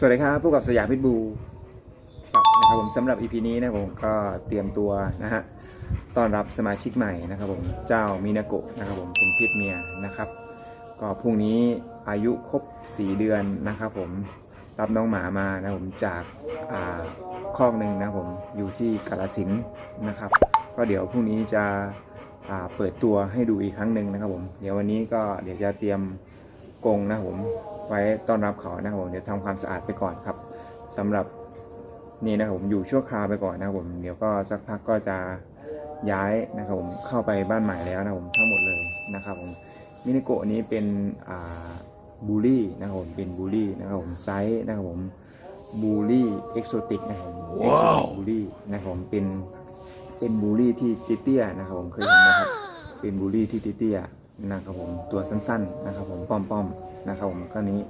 สวัสดีครับพบกับสยามพิทบูครับนะครับผมสำหรับ EP นี้นะผมก็เตรียมตัวนะฮะต้อนรับสมาชิกใหม่นะครับผมเจ้ามินาโกะนะครับผมเป็นเพศเมียนะครับ ก็พรุ่งนี้อายุครบ 4 เดือนนะครับผมรับน้องหมามานะครับผมจากอ่าคอกหนึ่งนะผมอยู่ที่กาลสินนะครับ ก็เดี๋ยวพรุ่งนี้จะเปิดตัวให้ดูอีกครั้งหนึ่งนะครับผมเดี๋ยววันนี้ก็เดี๋ยวจะเตรียมกงนะครับผม ไว้ต้อนรับเขานะครับผมเดี๋ยวทำความสะอาดไปก่อนครับสำหรับนี่นะครับผมอยู่ชั่วคราวไปก่อนนะครับผมเดี๋ยวก็สักพักก็จะย้ายนะครับผมเข้าไปบ้านใหม่แล้วนะครับผมทั้งหมดเลยนะครับผมมินิโกะนี้เป็นอ่าบูลลี่นะครับผมเป็นบูลลี่นะครับผมไซส์นะครับผมบูลลี่เอ็กโซติกนะครับผมเอ็กโซติกบูลลี่นะครับผมเป็นเป็นบูลลี่ที่เตี้ยๆนะครับผมเคยเห็นไหมครับเป็นบูลลี่ที่เตี้ยๆนะครับผมตัวสั้นๆนะครับผมป้อมๆ นะครับผมก็นี้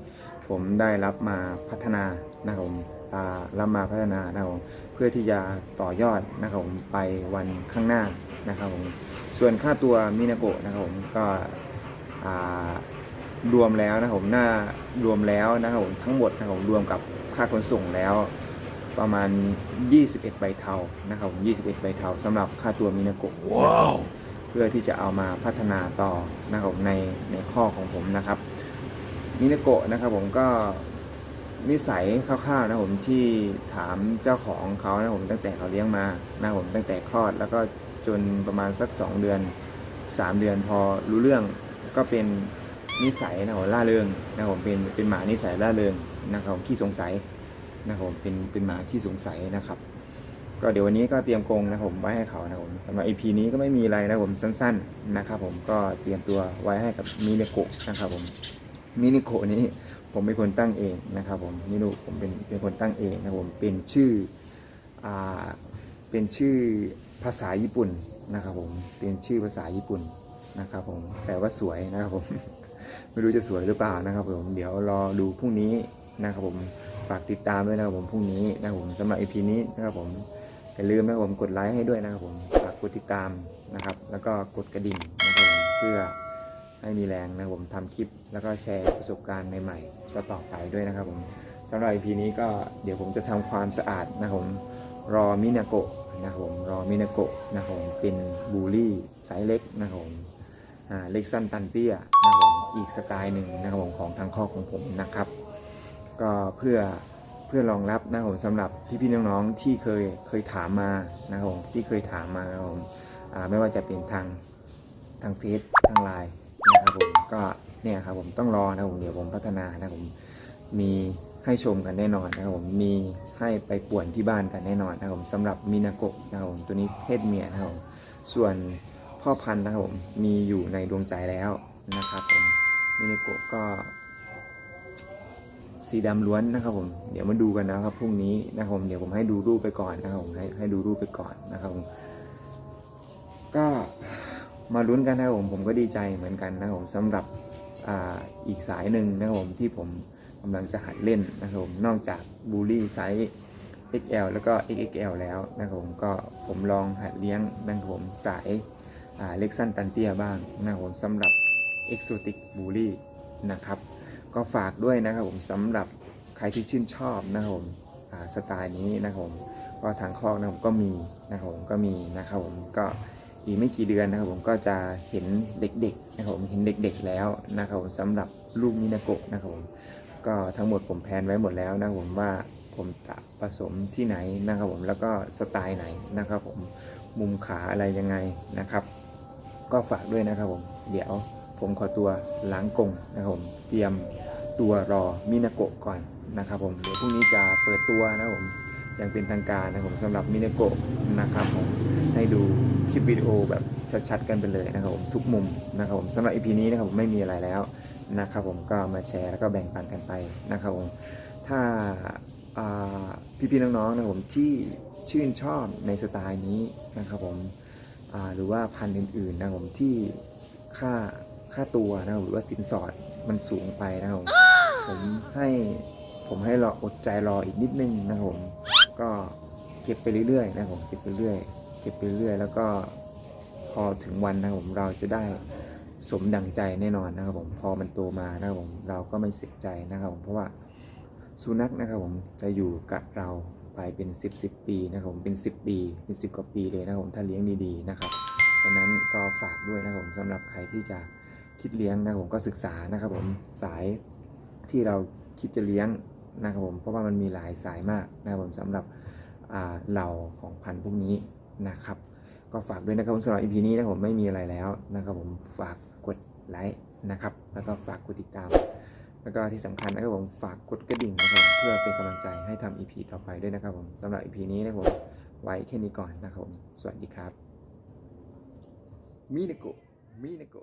ผมได้รับมาพัฒนานะครับผมอ่ารับมาพัฒนานะครับผมเพื่อที่จะต่อยอดนะครับผมไปวันข้างหน้านะครับผมส่วนค่าตัวมินาโกะนะครับผมก็อ่ารวมแล้วนะครับผมหน้ารวมแล้วนะครับผมทั้งหมดนะครับผมรวมกับค่าขนส่งแล้วประมาณ 21 ใบเทานะครับผม21 ใบเทาสำหรับค่าตัวมินาโกะเพื่อที่จะเอามาพัฒนาต่อนะครับผมในในข้อของผมนะครับ มินโกะนะครับผมก็นิสัยคร่าวๆนะผมที่ถามเจ้าของเขานะผมตั้งแต่เขาเลี้ยงมานะผมตั้งแต่คลอด แล้วก็จนประมาณสัก 2 เดือน 3 เดือนพอรู้เรื่องก็เป็นนิสัยนะผมล่าเริงนะผมเป็นเป็นหมานิสัยล่าเริงนะครับผมขี้สงสัยนะครับผมเป็นเป็นหมาขี้สงสัยนะครับ ก็เดี๋ยววันนี้ก็เตรียมกรงนะผมไว้ให้เขานะผมสำหรับ EP นี้ก็ไม่มีอะไรนะผมสั้น ๆนะครับ ผมก็เตรียมตัวไว้ให้กับมินิโกะนะครับผม มินิโกะนี้ผมเป็นคนตั้งเองนะครับผมมินุผมเป็นเป็นคนตั้งเองนะครับผมเป็นชื่ออ่าเป็นชื่อภาษาญี่ปุ่นนะครับผมเป็นชื่อภาษาญี่ปุ่นนะครับผมแต่ว่าสวยนะครับผมไม่รู้จะสวยหรือเปล่านะครับผมเดี๋ยวรอดูพรุ่งนี้นะครับผมฝากติดตามด้วยนะครับผมพรุ่งนี้นะครับผมสำหรับ EP นี้นะครับผมอย่าลืมนะครับผมกดไลค์ให้ด้วยนะครับผมฝากกดติดตามนะครับ แล้วก็กดกระดิ่งนะครับผมเพื่อ ให้มีแรงนะผมทำคลิป แล้วก็แชร์ประสบการณ์ใหม่ๆต่อไปด้วยนะครับผมสำหรับ EP นี้ก็เดี๋ยวผมจะทำความสะอาดนะครับผมรอมินาโกะนะครับผมรอมินาโกะนะครับผมเป็นบูลี่ไซส์เล็กนะครับผมเล็กสั้นตันเตี้ยนะครับผมอีกสไตล์หนึ่งนะครับผมของทางข้อของผมนะครับ ก็เพื่อเพื่อรองรับนะครับผมสำหรับพี่ๆน้องๆที่เคยเคยถามมานะครับผมที่เคยถามมานะครับผมไม่ว่าจะเป็นทางทางเฟซทางไลน์ นะครับผมก็เนี่ยครับผมต้องรอนะครับผมเดี๋ยวผมพัฒนานะครับผมมีให้ชมกันแน่นอนนะครับผมมีให้ไปป่วนที่บ้านกันแน่นอนนะครับผมสำหรับมินาโกะนะครับผมตัวนี้เพศเมียนะครับผมส่วนพ่อพันธุ์นะครับผมมีอยู่ในดวงใจแล้วนะครับผมมินิโกะก็ สีดำล้วนนะครับผมเดี๋ยวมาดูกันนะครับพรุ่งนี้นะครับผมเดี๋ยวผมให้ดูรูปไปก่อนนะครับผมให้ให้ดูรูปไปก่อนนะครับผม มาลุ้นกันนะครับผมผมก็ดีใจเหมือนกันนะครับผมสำหรับออีกสายหนึ่งนะครับผมที่ผมกำลังจะหัดเล่นนะครับผมนอกจากบูลลี่ไซส์ XL แล้วก็ XXL แล้วนะครับผมก็ผมลองหัดเลี้ยงนะครับผมสายาเล็กสั้นตันเตี้ยบ้างนะครับผมสำหรับ Exotic Bully นะครับก็ฝากด้วยนะครับผมสำหรับใครที่ชื่นชอบนะครับผมสไตล์นี้นะครับผมก็ทางคอกนะครับผมก็มีนะครับผมก็มีนะครับผมก็ อีกไม่กี่เดือนนะครับผมก็จะเห็นเด็กๆนะครับผมเห็นเด็กๆแล้วนะครับผมสำหรับลูกมินาโกะนะครับผมก็ทั้งหมดผมแพนไว้หมดแล้วนะครับผมว่าผมจะผสมที่ไหนนะครับผมแล้วก็สไตล์ไหนนะครับผมมุมขาอะไรยังไงนะครับ ก็ฝากด้วยนะครับผมเดี๋ยวผมขอตัวล้างกรงนะครับผมเตรียมตัวรอมินาโกะก่อนนะครับผมเดี๋ยวพรุ่งนี้จะเปิดตัวนะครับผมย่างเป็นทางการนะครับผมสำหรับมินาโกะนะครับผมให้ดู คลิปวิดีโอแบบชัดๆกันไปเลยนะครับผมทุกมุมนะครับผมสำหรับ EP นี้นะครับผมไม่มีอะไรแล้วนะครับผมก็มาแชร์แล้วก็แบ่งปันกันไปนะครับผมถ้าพี่ๆน้องๆนะครับผมที่ชื่นชอบในสไตล์นี้นะครับผมหรือว่าพันธุ์อื่นๆนะครับผมที่ค่าค่าตัวนะครับหรือว่าสินสอดมันสูงไปนะครับผมผมให้ผมให้รออดใจรออีกนิดนึงนะครับผมก็เก็บไปเรื่อยๆนะครับผมเก็บไปเรื่อย เก็บไปเรื่อยแล้วก็พอถึงวันนะครับผมเราจะได้สมดังใจแน่นอนนะครับผมพอมันโตมานะครับผมเราก็ไม่เสียใจนะครับผมเพราะว่าสุนัขนะครับผมจะอยู่กับเราไปเป็น 10 10ปีนะครับผมเป็น 10 ปีเป็น 10 กว่าปีเลยนะครับผมถ้าเลี้ยงดีๆนะครับดังนั้นก็ฝากด้วยนะครับผมสำหรับใครที่จะคิดเลี้ยงนะครับผมก็ศึกษานะครับผมสายที่เราคิดจะเลี้ยงนะครับผมเพราะว่ามันมีหลายสายมากนะครับผมสำหรับเหล่าของพันธุ์พวกนี้ นะครับ ก็ฝากด้วยนะครับผมสำหรับ EP นี้นะผมไม่มีอะไรแล้วนะครับผมฝากกดไลค์นะครับ แล้วก็ฝากกดติดตาม แล้วก็ที่สำคัญนะครับผมฝากกดกระดิ่งนะครับเพื่อเป็นกำลังใจให้ทำ EP ต่อไปด้วยนะครับผมสำหรับ EP นี้นะครับผมไว้แค่นี้ก่อนนะครับผมสวัสดีครับมินโกมินโก